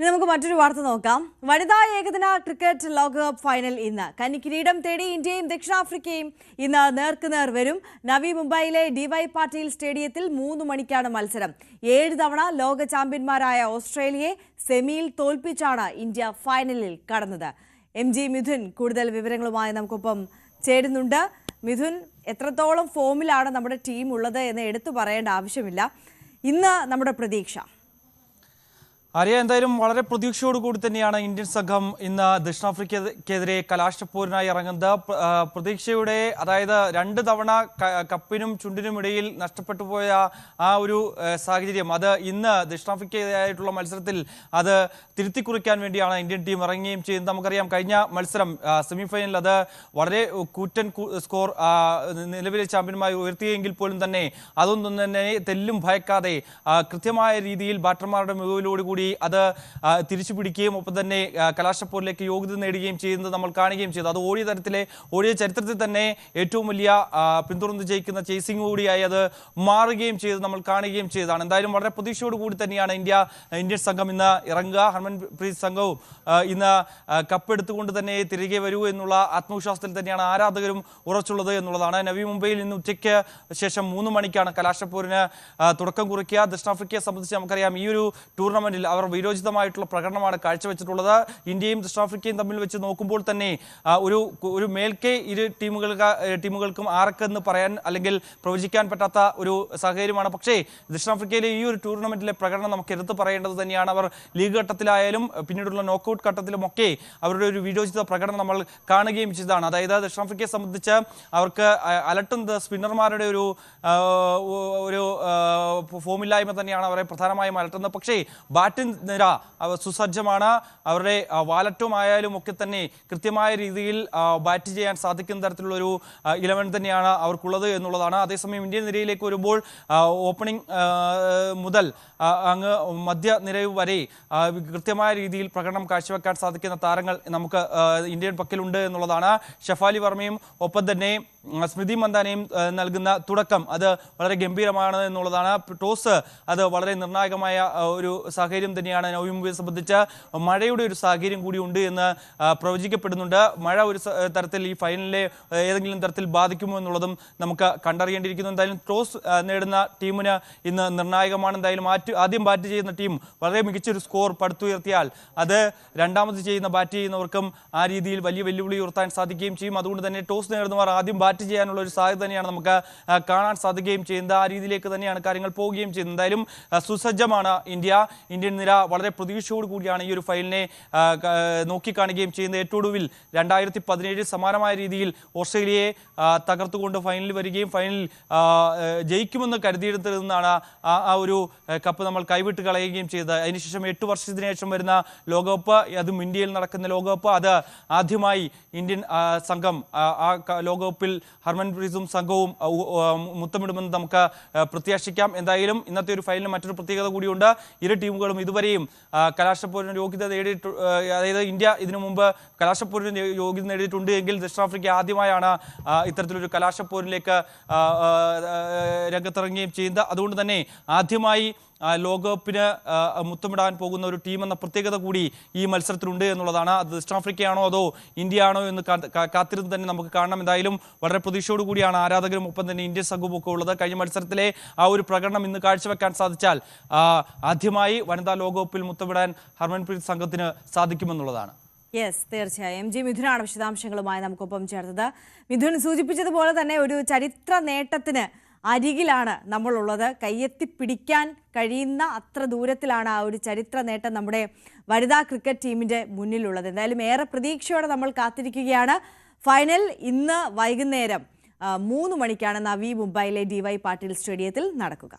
ഇനി നമുക്ക് മറ്റൊരു വാർത്ത നോക്കാം. വനിതാ ഏകദിന ക്രിക്കറ്റ് ലോകകപ്പ് ഫൈനൽ ഇന്ന്. കന്നി കിരീടം തേടി ഇന്ത്യയും ദക്ഷിണാഫ്രിക്കയും ഇന്ന് നേർക്കുനേർ വരും. നവി മുംബൈയിലെ ഡിവൈ പാട്ടീൽ സ്റ്റേഡിയത്തിൽ മൂന്ന് മണിക്കാണ് മത്സരം. ഏഴ് തവണ ലോക ചാമ്പ്യന്മാരായ ഓസ്ട്രേലിയയെ സെമിയിൽ തോൽപ്പിച്ചാണ് ഇന്ത്യ ഫൈനലിൽ കടന്നത്. എം ജി മിഥുൻ കൂടുതൽ വിവരങ്ങളുമായി നമുക്കൊപ്പം ചേരുന്നുണ്ട്. മിഥുൻ എത്രത്തോളം ഫോമിലാണ് നമ്മുടെ ടീം ഉള്ളത് എന്ന് എടുത്തു പറയേണ്ട ആവശ്യമില്ല. ഇന്ന് നമ്മുടെ പ്രതീക്ഷ. അറിയ എന്തായാലും വളരെ പ്രതീക്ഷയോടുകൂടി തന്നെയാണ് ഇന്ത്യൻ സംഘം ഇന്ന് ദക്ഷിണാഫ്രിക്കയ്ക്കെതിരെ കലാശപ്പോരിനായി ഇറങ്ങുന്നത്. പ്ര- പ്രതീക്ഷയുടെ അതായത് രണ്ട് തവണ കപ്പിനും ചുണ്ടിനും ഇടയിൽ നഷ്ടപ്പെട്ടു പോയ ആ ഒരു സാഹചര്യം. അത് ഇന്ന് ദക്ഷിണാഫ്രിക്കയായിട്ടുള്ള മത്സരത്തിൽ അത് തിരുത്തി കുറിക്കാൻ വേണ്ടിയാണ് ഇന്ത്യൻ ടീം ഇറങ്ങുകയും ചെയ്യുന്നത്. നമുക്കറിയാം കഴിഞ്ഞ മത്സരം സെമി ഫൈനലിൽ അത് വളരെ കൂറ്റൻ സ്കോർ നിലവിലെ ചാമ്പ്യന്മാർ ഉയർത്തിയെങ്കിൽ പോലും തന്നെ അതൊന്നും തന്നെ തെല്ലും ഭയക്കാതെ കൃത്യമായ രീതിയിൽ ബാറ്റർമാരുടെ മികവിലൂടെ കൂടി അത് ആ, തിരിച്ചു പിടിക്കുകയും ഒപ്പം തന്നെ കലാശപ്പോരിലേക്ക് യോഗ്യത നേടുകയും ചെയ്യുന്നത് നമ്മൾ കാണുകയും ചെയ്തു. അത് ഓടിയ തരത്തിലെ ഓടിയ ചരിത്രത്തിൽ തന്നെ ഏറ്റവും വലിയ പിന്തുടർന്ന് ജയിക്കുന്ന ചേസിംഗ് കൂടിയായി അത് മാറുകയും ചെയ്ത് നമ്മൾ കാണുകയും ചെയ്തതാണ്. എന്തായാലും വളരെ പ്രതീക്ഷയോട് കൂടി തന്നെയാണ് ഇന്ത്യ ഇന്ത്യൻ സംഘം ഇന്ന് ഇറങ്ങുക. ഹർമൻപ്രീത് സംഘവും ഇന്ന് കപ്പെടുത്തുകൊണ്ട് തന്നെ തിരികെ വരൂ എന്നുള്ള ആത്മവിശ്വാസത്തിൽ തന്നെയാണ് ആരാധകരും ഉറച്ചുള്ളത് എന്നുള്ളതാണ്. നവി മുംബൈയിൽ ഇന്ന് ഉച്ചയ്ക്ക് ശേഷം മൂന്ന് മണിക്കാണ് കലാശപ്പോരിന് തുടക്കം കുറിക്കുക. ദക്ഷിണാഫ്രിക്കയെ സംബന്ധിച്ച് നമുക്കറിയാം ഈ ഒരു ടൂർണമെന്റിൽ അവർ വീരോചിതമായിട്ടുള്ള പ്രകടനമാണ് കാഴ്ചവെച്ചിട്ടുള്ളത്. ഇന്ത്യയും ദക്ഷിണാഫ്രിക്കയും തമ്മിൽ വെച്ച് നോക്കുമ്പോൾ തന്നെ ഒരു ഒരു മേൽക്കേ ഇരു ടീമുകൾ ടീമുകൾക്കും ആർക്കെന്ന് പറയാൻ അല്ലെങ്കിൽ പ്രവചിക്കാൻ പറ്റാത്ത ഒരു സാഹചര്യമാണ്. പക്ഷേ ദക്ഷിണാഫ്രിക്കയിലെ ഈ ഒരു ടൂർണമെന്റിലെ പ്രകടനം നമുക്ക് എടുത്തു പറയേണ്ടത് തന്നെയാണ്. അവർ ലീഗ് ഘട്ടത്തിലായാലും പിന്നീടുള്ള നോക്കൌട്ട് ഘട്ടത്തിലുമൊക്കെ അവരുടെ ഒരു വീരോചിത പ്രകടനം നമ്മൾ കാണുകയും ചെയ്തതാണ്. അതായത് ദക്ഷിണാഫ്രിക്കയെ സംബന്ധിച്ച് അവർക്ക് അലട്ടുന്നത് സ്പിന്നർമാരുടെ ഒരു ഒരു ഫോമില്ലായ്മ തന്നെയാണ് അവരെ പ്രധാനമായും അലട്ടുന്നത്. പക്ഷേ ബാറ്റിംഗ് നിര സുസജ്ജമാണ്. അവരുടെ വാലറ്റുമായാലും ഒക്കെ തന്നെ കൃത്യമായ രീതിയിൽ ബാറ്റ് ചെയ്യാൻ സാധിക്കുന്ന തരത്തിലുള്ളൊരു ഇലവൻ തന്നെയാണ് അവർക്കുള്ളത് എന്നുള്ളതാണ്. അതേസമയം ഇന്ത്യൻ നിരയിലേക്ക് വരുമ്പോൾ ഓപ്പണിംഗ് മുതൽ അങ്ങ് മധ്യ നിര വരെ കൃത്യമായ രീതിയിൽ പ്രകടനം കാഴ്ചവെക്കാൻ സാധിക്കുന്ന താരങ്ങൾ നമുക്ക് ഇന്ത്യൻ പക്കലുണ്ട് എന്നുള്ളതാണ്. ഷഫാലി വർമ്മയും ഒപ്പം തന്നെ സ്മൃതി മന്ദാനയും നൽകുന്ന തുടക്കം അത് വളരെ ഗംഭീരമാണ് എന്നുള്ളതാണ്. ടോസ് അത് വളരെ നിർണായകമായ ഒരു സാഹചര്യം തന്നെയാണ് നവി മുംബൈയെ സംബന്ധിച്ച്. മഴയുടെ ഒരു സാഹചര്യം കൂടി ഉണ്ട് എന്ന് പ്രവചിക്കപ്പെടുന്നുണ്ട്. മഴ ഒരു തരത്തിൽ ഈ ഫൈനലിലെ ഏതെങ്കിലും തരത്തിൽ ബാധിക്കുമോ എന്നുള്ളതും നമുക്ക് കണ്ടറിയേണ്ടിയിരിക്കുന്നു. എന്തായാലും ടോസ് നേടുന്ന ടീമിന് ഇന്ന് നിർണായകമാണ്. എന്തായാലും മാറ്റ് ആദ്യം ബാറ്റ് ചെയ്യുന്ന ടീം വളരെ മികച്ചൊരു സ്കോർ പടുത്തുയർത്തിയാൽ അത് രണ്ടാമത് ചെയ്യുന്ന ബാറ്റ് ചെയ്യുന്നവർക്കും ആ രീതിയിൽ വലിയ വെല്ലുവിളി ഉയർത്താൻ സാധിക്കുകയും ചെയ്യും. അതുകൊണ്ട് തന്നെ ടോസ് നേടുന്നവർ ആദ്യം ചെയ്യാനുള്ള ഒരു സാധ്യത തന്നെയാണ് നമുക്ക് കാണാൻ സാധിക്കുകയും ചെയ്യുന്നത്. ആ രീതിയിലേക്ക് തന്നെയാണ് കാര്യങ്ങൾ പോവുകയും ചെയ്യുന്നത്. എന്തായാലും സുസജ്ജമാണ് ഇന്ത്യ. ഇന്ത്യൻ നിര വളരെ പ്രതീക്ഷയോട് കൂടിയാണ് ഈ ഒരു ഫൈനലിനെ നോക്കിക്കാണുകയും ചെയ്യുന്നത്. ഏറ്റവും ഒടുവിൽ രണ്ടായിരത്തി പതിനേഴിൽ സമാനമായ രീതിയിൽ ഓസ്ട്രേലിയയെ തകർത്തുകൊണ്ട് ഫൈനലിൽ വരികയും ഫൈനലിൽ ജയിക്കുമെന്ന് കരുതിയെടുത്തിൽ നിന്നാണ് ആ ഒരു കപ്പ് നമ്മൾ കൈവിട്ട് കളയുകയും ചെയ്തത്. അതിനുശേഷം എട്ട് വർഷത്തിന് ശേഷം വരുന്ന ലോകകപ്പ് അതും ഇന്ത്യയിൽ നടക്കുന്ന ലോകകപ്പ്. അത് ആദ്യമായി ഇന്ത്യൻ സംഘം ആ ലോകകപ്പിൽ ഹർമൻപ്രീതും സംഘവും മുത്തമിടുമെന്ന് നമുക്ക് പ്രത്യാശിക്കാം. എന്തായാലും ഇന്നത്തെ ഒരു ഫൈനലിന് മറ്റൊരു പ്രത്യേകത കൂടിയുണ്ട്. ഇരു ടീമുകളും ഇതുവരെയും കലാശപ്പോരിന് യോഗ്യത നേടിയിട്ട് അതായത് ഇന്ത്യ ഇതിനു മുമ്പ് കലാശപ്പോരിന് യോഗ്യത നേടിയിട്ടുണ്ട് എങ്കിൽ ദക്ഷിണാഫ്രിക്ക ആദ്യമായാണ് ഇത്തരത്തിലൊരു കലാശപ്പോരിലേക്ക് രംഗത്തിറങ്ങുകയും ചെയ്യുന്നത്. അതുകൊണ്ട് തന്നെ ആദ്യമായി ലോകകപ്പിന് മുത്തമിടാൻ പോകുന്ന ഒരു ടീം എന്ന പ്രത്യേകത കൂടി ഈ മത്സരത്തിലുണ്ട് എന്നുള്ളതാണ്. അത് ദക്ഷിണാഫ്രിക്കയാണോ അതോ ഇന്ത്യ ആണോ എന്ന് കാത്തിരുന്ന് തന്നെ നമുക്ക് കാണണം. എന്തായാലും വളരെ പ്രതീക്ഷയോട് കൂടിയാണ് ആരാധകരും ഒപ്പം തന്നെ ഇന്ത്യൻ സംഘവും ഒക്കെ ഉള്ളത്. കഴിഞ്ഞ മത്സരത്തിലെ ആ ഒരു പ്രകടനം ഇന്ന് കാഴ്ചവെക്കാൻ സാധിച്ചാൽ ആദ്യമായി വനിതാ ലോകകപ്പിൽ മുത്തമിടാൻ ഹർമൻപ്രീത് സംഘത്തിന് സാധിക്കുമെന്നുള്ളതാണ്. യെസ് തീർച്ചയായും. ജി മിഥുനാണ് വിശദാംശങ്ങളുമായി നമുക്കൊപ്പം ചേർത്തത്. മിഥുൻ സൂചിപ്പിച്ചതുപോലെ തന്നെ ഒരു ചരിത്ര നേട്ടത്തിന് അരികിലാണ് നമ്മളുള്ളത്. കയ്യെത്തി പിടിക്കാൻ കഴിയുന്ന അത്ര ദൂരത്തിലാണ് ആ ഒരു ചരിത്ര നേട്ടം നമ്മുടെ വനിതാ ക്രിക്കറ്റ് ടീമിന്റെ മുന്നിലുള്ളത്. എന്തായാലും ഏറെ പ്രതീക്ഷയോടെ നമ്മൾ കാത്തിരിക്കുകയാണ്. ഫൈനൽ ഇന്ന് വൈകുന്നേരം മൂന്ന് മണിക്കാണ് നവി മുംബൈയിലെ ഡി വൈ പാട്ടീൽ സ്റ്റേഡിയത്തിൽ നടക്കുക.